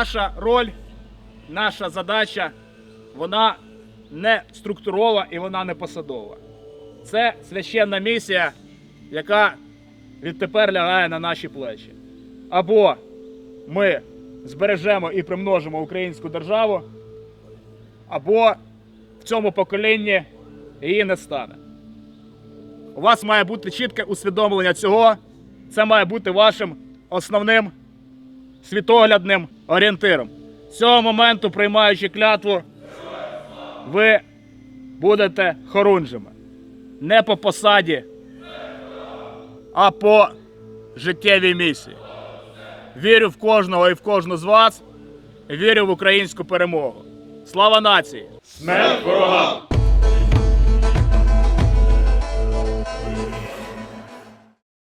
Наша роль, наша задача, вона не структурова і вона не посадова. Це священна місія, яка відтепер лягає на наші плечі. Або ми збережемо і примножимо українську державу, або в цьому поколінні її не стане. У вас має бути чітке усвідомлення цього. Це має бути вашим основним світоглядним орієнтиром. З цього моменту, приймаючи клятву, ви будете хорунжими. Не по посаді, а по життєвій місії. Вірю в кожного і в кожну з вас. Вірю в українську перемогу. Слава нації! Смерть ворогам!